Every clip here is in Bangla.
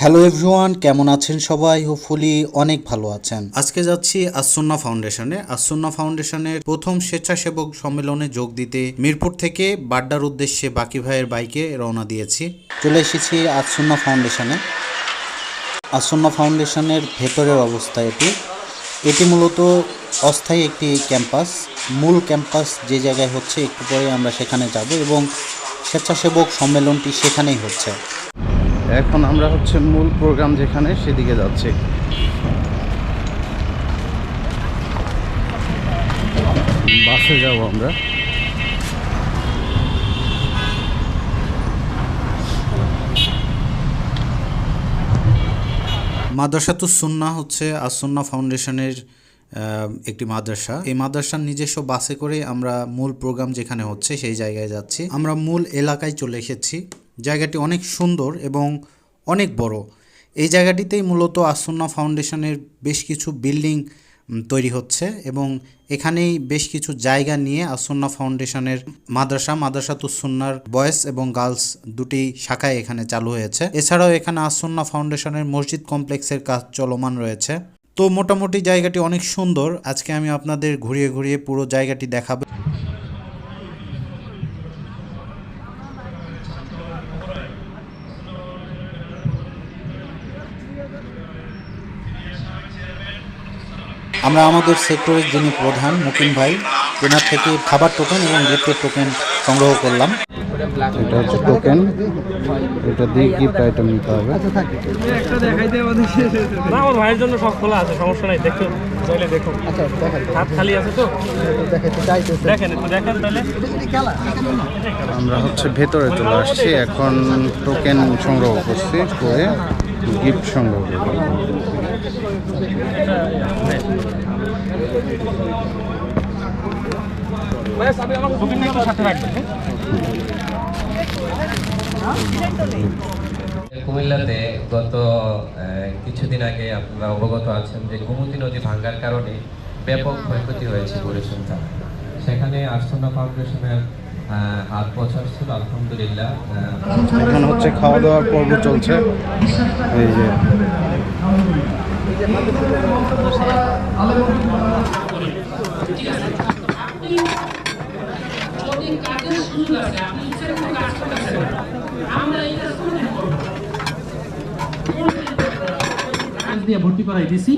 হ্যালো এভরিওয়ান কেমন আছেন সবাই? হোপফুলি অনেক ভালো আছেন। আজকে যাচ্ছি আসন্না ফাউন্ডেশনে আসন্না ফাউন্ডেশনের প্রথম স্বেচ্ছাসেবক সম্মেলনে যোগ দিতে মিরপুর থেকে বাড্ডার উদ্দেশ্যে বাকি ভাইয়ের বাইকে রওনা দিয়েছি। চলে এসেছি আসন্না ফাউন্ডেশনে আসন্না ফাউন্ডেশনের ভেতরের অবস্থা এটি। এটি মূলত অস্থায়ী একটি ক্যাম্পাস। মূল ক্যাম্পাস যে জায়গায় হচ্ছে একটু পরে আমরা সেখানে যাব এবং স্বেচ্ছাসেবক সম্মেলনটি সেখানেই হচ্ছে। এখন আমরা হচ্ছে মূল প্রোগ্রাম যেখানে সেদিকে যাচ্ছি। বাসে যাব আমরা। মাদ্রাসাতুস সুন্না হচ্ছে আসন্না ফাউন্ডেশনের একটি মাদ্রাসা। এই মাদ্রাসার নিজস্ব বাসে করে আমরা মূল প্রোগ্রাম যেখানে হচ্ছে সেই জায়গায় যাচ্ছি। আমরা মূল এলাকায় চলে এসেছি। জায়গাটি অনেক সুন্দর এবং অনেক বড়। এই জায়গাটিতেই মূলত আসন্না ফাউন্ডেশনের বেশ কিছু বিল্ডিং তৈরি হচ্ছে এবং এখানেই বেশ কিছু জায়গা নিয়ে আসন্না ফাউন্ডেশনের মাদ্রাসা মাদ্রাসা মাদ্রাসাতুসন্নার বয়েজ এবং গার্লস দুটি শাখায় এখানে চালু হয়েছে। এছাড়াও এখানে আসন্না ফাউন্ডেশনের মসজিদ কমপ্লেক্সের কাজ চলমান রয়েছে। তো মোটামুটি জায়গাটি অনেক সুন্দর। আজকে আমি আপনাদের ঘুরিয়ে ঘুরিয়ে পুরো জায়গাটি দেখাবো। আমরা আমাদের সেক্টরের যিনি প্রধান মুকিম ভাই তেনার থেকে খাবার টোকেন এবং গিফটের টোকেন সংগ্রহ করলাম। এটা হচ্ছে টোকেন এটা দিয়ে গিফট আইটেম নিতে হবে। না আমার ভাইয়ের জন্য সব খোলা আছে সমস্যা নাই দেখো চাইলে দেখো আচ্ছা দেখাই। হাত খালি আছে তো? দেখাইতে চাইতেছে। দেখেন একটু দেখেন তাহলে। আমরা হচ্ছে ভেতরে চলে আসছি এখন টোকেন সংগ্রহ করছি করে গিফট সংগ্রহ করব। একটু সাথে রাখবেন হ্যাঁ? কুমিল্লাতে গত কিছুদিন আগে আপনারা অবগত আছেন যে গোমতী নদী ভাঙ্গার কারণে ব্যাপক ক্ষয়ক্ষতি হয়েছে বরিশুলটা সেখানে আর্সনা ফাউন্ডেশনের হাত বছর ছিল আলহামদুলিল্লাহ হচ্ছে খাওয়া দাওয়ার পর্ব চলছে। এই যে। কাজ দিয়ে ভর্তি করাই দিছি।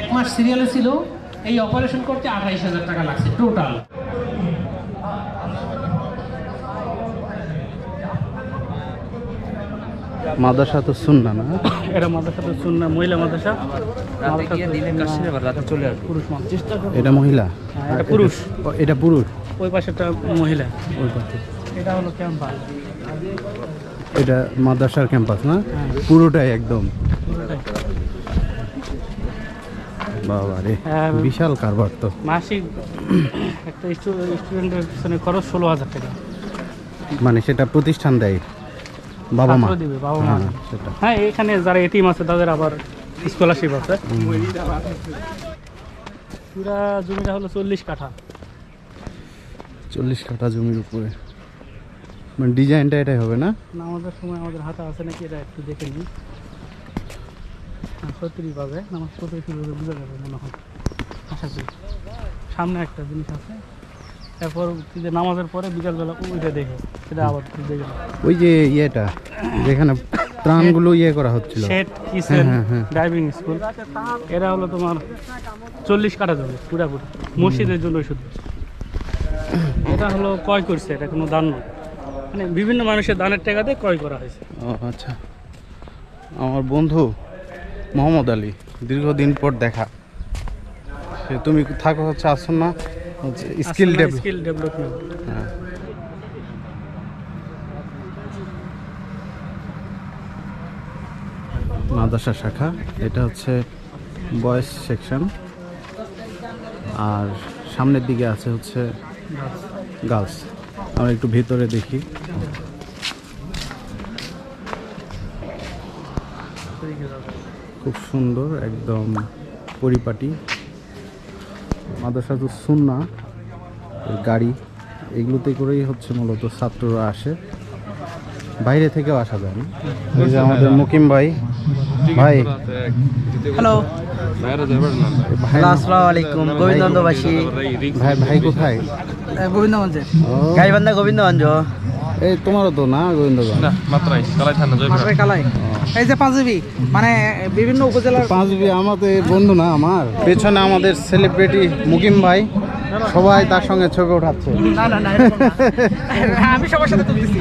এক মাস সিরিয়ালে ছিল এই অপারেশন করতে আঠাইশ হাজার টাকা লাগছে টোটাল মাদ্রাসা তো শুননা না? এটা মাদ্রাসা তো শুন মহিলা মাদ্রাসা। রাতে চলে আসবে। পুরুষ মাদ্রাসা। এটা মহিলা? হ্যাঁ, এটা পুরুষ। এটা পুরুষ? ওই পাশেটা মহিলা। ওই পাশে। এটা হলো ক্যাম্পাস। এটা মাদ্রাসার ক্যাম্পাস না? পুরোটাই একদম। বাবা রে হ্যাঁ। বিশাল কারবার তো। মাসিক একটা স্টুডেন্টের পিছনে খরচ ষোলো হাজার টাকা। মানে সেটা প্রতিষ্ঠান দেয় বাবা মা? দিবে বাবা মা। হ্যাঁ, সেটা। হ্যাঁ এখানে যারা এটিম আছে তাদের আবার স্কলারশিপ আছে। পুরা জমিটা হলো চল্লিশ কাঠা। চল্লিশ কাঠা জমির উপরে। মানে ডিজাইনটা এটাই হবে না? নামাজের সময় আমাদের হাতে আছে নাকি এটা একটু দেখে নিই। হ্যাঁ, সত্তরই পাবে নামাজ কত শুরু হবে বোঝা যাবে মনে হয়। আশা করি। সামনে একটা জিনিস আছে। এরপর যে নামাজের পরে বিকালবেলা ওইটা দেখে। সেটা আবার দেখে ওই যে ইয়েটা যেখানে ত্রাণগুলো ইয়ে করা হচ্ছিল। শেড কিচেন হ্যাঁ, হ্যাঁ। Driving school. এরা হলো তোমার চল্লিশ কাঠা জমি পুরাপুরি। মসজিদের জন্য শুধু। এটা হলো ক্রয় করছে এটা কোনো দান নয়। মানে বিভিন্ন মানুষের দানের টাকাতে ক্রয় করা হয়েছে। ও আচ্ছা। আমার বন্ধু মোহাম্মদ আলী দীর্ঘদিন পর দেখা। সে তুমি থাকো হচ্ছে আসন না স্কিল ডেভেলপ স্কিল ডেভেলপমেন্ট। মাদ্রাসা শাখা এটা হচ্ছে বয়েজ সেকশন। আর সামনের দিকে আছে হচ্ছে গার্লস। আমরা একটু ভেতরে দেখি। খুব সুন্দর একদম পরিপাটি। মাদ্রাসা তো সুন্না গাড়ি এগুলোতে করেই হচ্ছে মূলত ছাত্ররা আসে। বাইরে থেকেও আসা যায় এই যে আমাদের মুকিম ভাই। ভাই। হ্যালো হ্যালো আসসালামু আলাইকুম গোবিন্দবাসী ভাই ভাই কোথায়? গোবিন্দগঞ্জ। গাইবান্ধা গোবিন্দগঞ্জ। এই তোমারও তো না গোবিন্দগঞ্জ? মাত্রাই। কালাই এই যে পাঞ্জাবি মানে বিভিন্ন উপজেলার পাঁচ বিয়ে আমার তো এই বন্ধু না আমার। পেছনে আমাদের সেলিব্রিটি মুকিম ভাই সবাই তার সঙ্গে ছবি ওঠাচ্ছে না না না আমি সবার সাথে তুলতেছি।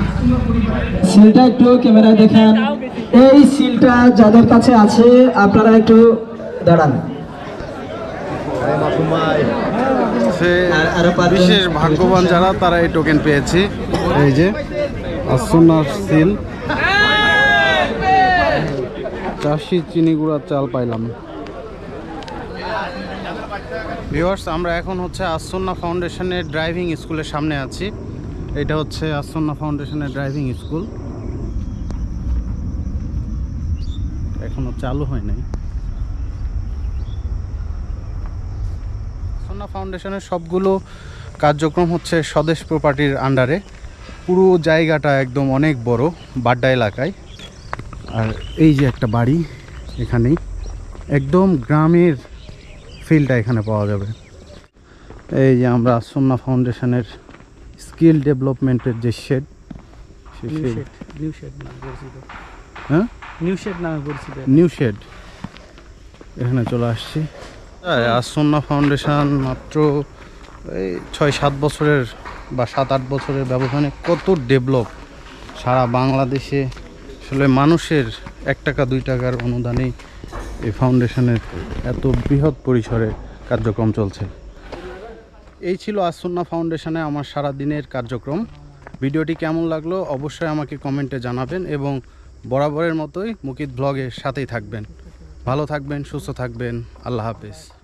সিলটা একটু ক্যামেরায় দেখেন। এই সিলটা যাদের কাছে আছে আপনারা একটু দাঁড়ান। বিশেষ ভাগ্যবান যারা তারা এই টোকেন পেয়েছি। এই যে আসুনার সিল। চাষি চিনি গুঁড়ার চাল পাইলাম। ভিউয়ার্স, আমরা এখন হচ্ছে আসন্না ফাউন্ডেশনের ড্রাইভিং স্কুলের সামনে আছি। এটা হচ্ছে আসন্না ফাউন্ডেশনের ড্রাইভিং স্কুল। এখনও চালু হয় নাই। সোনা ফাউন্ডেশনের সবগুলো কার্যক্রম হচ্ছে স্বদেশ প্রপার্টির আন্ডারে পুরো জায়গাটা একদম অনেক বড় বাড্ডা এলাকায়। আর এই যে একটা বাড়ি এখানেই। একদম গ্রামের ফিলটা এখানে পাওয়া যাবে। এই যে আমরা সোনা ফাউন্ডেশনের স্কিল ডেভেলপমেন্টের যে shed new shed new shed হ্যাঁ? নিউ শেড নামে পরিচিত নিউ শেড এখানে চলে আসছি। আর আসন্না ফাউন্ডেশন মাত্র এই ছয় সাত বছরের বা সাত আট বছরের ব্যবধানে কত ডেভেলপ সারা বাংলাদেশে। আসলে মানুষের এক টাকা, দুই টাকার অনুদানেই এই ফাউন্ডেশনের এত বৃহৎ পরিসরে কার্যক্রম চলছে। এই ছিল আসন্না ফাউন্ডেশনে আমার সারা দিনের কার্যক্রম। ভিডিওটি কেমন লাগল অবশ্যই আমাকে কমেন্টে জানাবেন এবং বরাবরের মতোই মুকিত ব্লগের সাথেই থাকবেন। ভালো থাকবেন, সুস্থ থাকবেন। আল্লাহ হাফেজ।